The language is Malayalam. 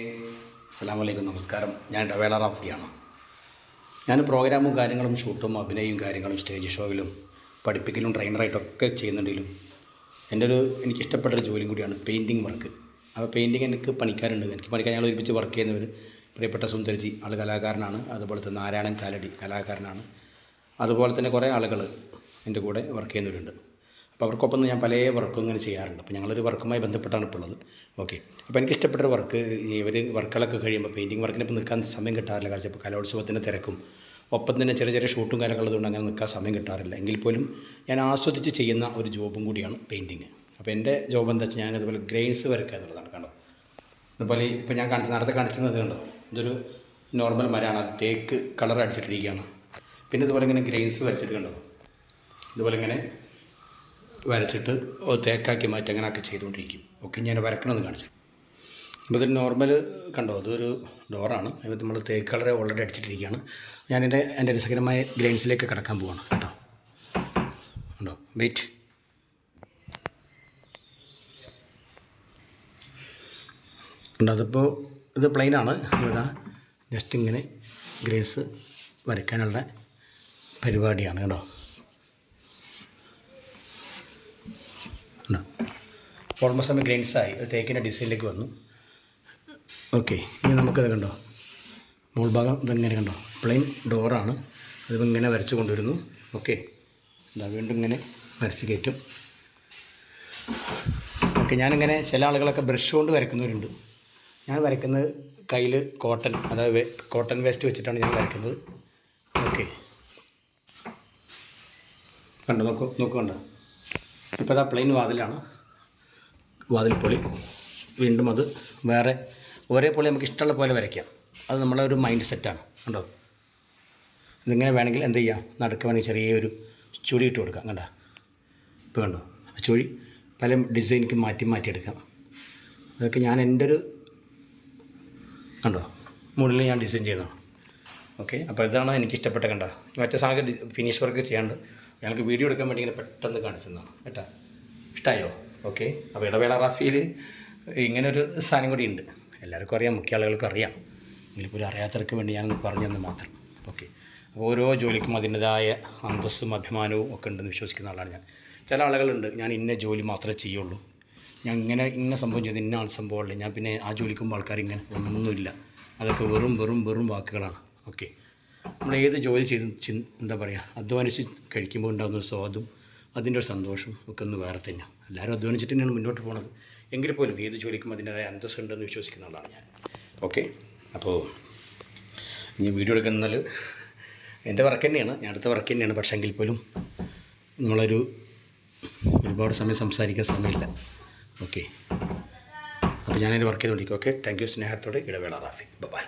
അസ്സാം നമസ്കാരം. ഞാൻ ഡവേള റാഫിയാണ്. ഞാൻ പ്രോഗ്രാമും കാര്യങ്ങളും ഷൂട്ടും അഭിനയവും കാര്യങ്ങളും സ്റ്റേജ് ഷോയിലും പഠിപ്പിക്കലും ട്രെയിനറായിട്ടൊക്കെ ചെയ്യുന്നുണ്ടെങ്കിലും എന്റെ ഒരു എനിക്കിഷ്ടപ്പെട്ടൊരു ജോലിയും കൂടിയാണ് പെയിന്റിങ് വർക്ക് അപ്പോൾ പെയിന്റിങ് എനിക്ക് പണിക്കാരുണ്ട്. എനിക്ക് പണിക്കാർ ഞങ്ങൾ ഒരുമിച്ച് വർക്ക് ചെയ്യുന്നവർ പ്രിയപ്പെട്ട സുന്ദർജി ആൾ കലാകാരനാണ്. അതുപോലെ തന്നെ നാരായണൻ കാലടി കലാകാരനാണ്. അതുപോലെ തന്നെ കുറേ ആളുകൾ എന്റെ കൂടെ വർക്ക് ചെയ്യുന്നവരുണ്ട്. അപ്പോൾ അവർക്കൊപ്പം ഞാൻ പല വർക്കും ഇങ്ങനെ ചെയ്യാറുണ്ട്. അപ്പോൾ ഞങ്ങളൊരു വർക്കുമായി ബന്ധപ്പെട്ടാണ് ഇപ്പോൾ ഉള്ളത്. ഓക്കെ. അപ്പോൾ എനിക്ക് ഇഷ്ടപ്പെട്ട വർക്ക് ഇവർ വർക്കുകളൊക്കെ കഴിയുമ്പോൾ പെയിന്റിങ് വർക്കിന് ഇപ്പോൾ നിൽക്കാൻ സമയം കിട്ടാറില്ല. കാരണം ഇപ്പോൾ കലോത്സവത്തിന്റെ തിരക്കും ഒപ്പം തന്നെ ചെറിയ ചെറിയ ഷൂട്ടും കാര്യങ്ങളും ഉള്ളതുകൊണ്ട് അങ്ങനെ നിൽക്കാൻ സമയം കിട്ടാറില്ല. എങ്കിൽ പോലും ഞാൻ ആസ്വദിച്ച് ചെയ്യുന്ന ഒരു ജോബും കൂടിയാണ് പെയിന്റിങ് അപ്പോൾ എന്റെ ജോബ് എന്താ വെച്ചാൽ ഞാൻ അതുപോലെ ഗ്രെയിൻസ് വരയ്ക്കുക എന്നുള്ളതാണ് കണ്ടോ? അതുപോലെ ഇപ്പോൾ ഞാൻ കാണിച്ച നേരത്തെ കാണിച്ചിരുന്നത് കണ്ടോ? ഇതൊരു നോർമൽ മരമാണ്. അത് തേക്ക് കളർ അടിച്ചിട്ടിരിക്കുകയാണ്. പിന്നെ ഇതുപോലെ ഇങ്ങനെ ഗ്രെയിൻസ് വരച്ചിട്ട് കണ്ടോ? ഇതുപോലെ ഇങ്ങനെ വരച്ചിട്ട് തേക്കാക്കി മാറ്റി അങ്ങനെയൊക്കെ ചെയ്തുകൊണ്ടിരിക്കും. ഒക്കെ ഞാൻ വരക്കണമെന്ന് കാണിച്ചു. അപ്പോൾ ഇതൊരു നോർമൽ കണ്ടോ? അതൊരു ഡോറാണ് അതിനകത്ത് നമ്മൾ തേക്ക് കളറെ ഓൾറെഡി അടിച്ചിട്ടിരിക്കുകയാണ്. ഞാനിന്റെ എന്റെ രസകരമായ ഗ്രെയിൻസിലേക്ക് കിടക്കാൻ പോവാണ് കേട്ടോ. ഉണ്ടോ? വെയിറ്റ് ഉണ്ടോ? അതിപ്പോൾ ഇത് പ്ലെയിനാണ് ഇവിടെ ജസ്റ്റ് ഇങ്ങനെ ഗ്രെയിൻസ് വരയ്ക്കാനുള്ള പരിപാടിയാണ് കേട്ടോ ഉണ്ടോ ഓൾമോസ്റ്റ് നമ്മൾ ഗ്രെയിൻസായി തേക്കിന്റെ ഡിസൈനിലേക്ക് വന്നു. ഓക്കെ ഇനി നമുക്കത് കണ്ടോ? മുൾഭാഗം ഇതെങ്ങനെ കണ്ടോ? പ്ലെയിൻ ഡോറാണ് അതിപ്പോൾ ഇങ്ങനെ വരച്ച് കൊണ്ടുവരുന്നു. ഓക്കെ ഇതാ വീണ്ടും ഇങ്ങനെ വരച്ച് കയറ്റും. ഓക്കെ ഞാനിങ്ങനെ ചില ആളുകളൊക്കെ ബ്രഷ് കൊണ്ട് വരയ്ക്കുന്നവരുണ്ട്. ഞാൻ വരയ്ക്കുന്നത് കയ്യിൽ കോട്ടൺ അതായത് കോട്ടൺ വേസ്റ്റ് വെച്ചിട്ടാണ് ഞാൻ വരയ്ക്കുന്നത്. ഓക്കെ കണ്ടോ നോക്കൂ നോക്കൂ കണ്ടോ? ഇപ്പോൾ പ്ലെയിൻ വാതിലാണ്. വാതിൽ പൊളി. വീണ്ടും അത് വേറെ ഒരേ പൊളി നമുക്ക് ഇഷ്ടമുള്ള പോലെ വരയ്ക്കാം. അത് നമ്മളെ ഒരു മൈൻഡ് സെറ്റാണ് കണ്ടോ? ഇതിങ്ങനെ വേണമെങ്കിൽ എന്ത് ചെയ്യാം? നടുക്ക് വേണമെങ്കിൽ ചെറിയൊരു ചുഴി ഇട്ട് കൊടുക്കാം. കണ്ടോ? ഇപ്പോൾ കണ്ടോ? ചുഴി പല ഡിസൈനിക്ക് മാറ്റി മാറ്റിയെടുക്കാം അതൊക്കെ ഞാൻ എന്റെ ഒരു കണ്ടോ? മുകളിൽ ഞാൻ ഡിസൈൻ ചെയ്യുന്നതാണ് ഓക്കെ അപ്പോൾ ഇതാണ് എനിക്ക് ഇഷ്ടപ്പെട്ട കണ്ട. മറ്റേ സാധനം ഫിനിഷ് വർക്ക് ചെയ്യാണ്ട് ഞങ്ങൾക്ക് വീഡിയോ എടുക്കാൻ വേണ്ടി ഇങ്ങനെ പെട്ടെന്ന് കാണിച്ചതാണ്. കേട്ടോ? ഇഷ്ടമായോ ഓക്കെ. അപ്പോൾ ഇടവേള റാഫിയിൽ ഇങ്ങനൊരു സാധനം കൂടി ഉണ്ട്. എല്ലാവർക്കും അറിയാം മുഖ്യ ആളുകൾക്ക് അറിയാം. എങ്കിലും അറിയാത്തവർക്ക് വേണ്ടി ഞാൻ പറഞ്ഞെന്ന് മാത്രം. ഓക്കെ. അപ്പോൾ ഓരോ ജോലിക്കും അതിന്റെതായ അന്തസ്സും അഭിമാനവും ഒക്കെ ഉണ്ടെന്ന് വിശ്വസിക്കുന്ന ആളാണ് ഞാൻ. ചില ആളുകളുണ്ട് ഞാൻ ഇന്ന ജോലി മാത്രമേ ചെയ്യുള്ളൂ. ഞാൻ ഇങ്ങനെ ഇന്ന സംഭവം ചെയ്ത് ഇന്ന ആൾ സംഭവമല്ല ഞാൻ പിന്നെ ആ ജോലിക്കുമ്പോൾ ആൾക്കാർ ഇങ്ങനെ ഒന്നുമില്ല അതൊക്കെ വെറും വെറും വെറും വാക്കുകളാണ്. ഓക്കെ. നമ്മൾ ഏത് ജോലി ചെയ്ത് എന്താ പറയുക അധ്വാനിച്ച് കഴിക്കുമ്പോൾ ഉണ്ടാകുന്ന സ്വാദും അതിന്റെ ഒരു സന്തോഷം ഒക്കെ ഒന്ന് വേറെ തന്നെയാണ് എല്ലാവരും അധ്വാനിച്ചിട്ട് തന്നെയാണ് മുന്നോട്ട് പോകുന്നത് എങ്കിൽ പോലും ഏത് ജോലിക്കും അതിന്റെതായ അന്തസ്സുണ്ടെന്ന് വിശ്വസിക്കുന്ന ആളാണ് ഞാൻ. ഓക്കെ? അപ്പോൾ ഇനി വീഡിയോ എടുക്കുന്നതിൽ എന്റെ വർക്ക് തന്നെയാണ്. ഞാൻ അടുത്ത വർക്ക് തന്നെയാണ്. പക്ഷേ എങ്കിൽ പോലും നമ്മളൊരു ഒരുപാട് സമയം സംസാരിക്കാൻ സമയമില്ല. ഓക്കെ? അപ്പോൾ ഞാനതിന്റെ വർക്ക് ചെയ്തുകൊണ്ടിരിക്കും ഓക്കെ? താങ്ക് യു സ്നേഹത്തോടെ. ഇടവേള റാഫി. ബൈ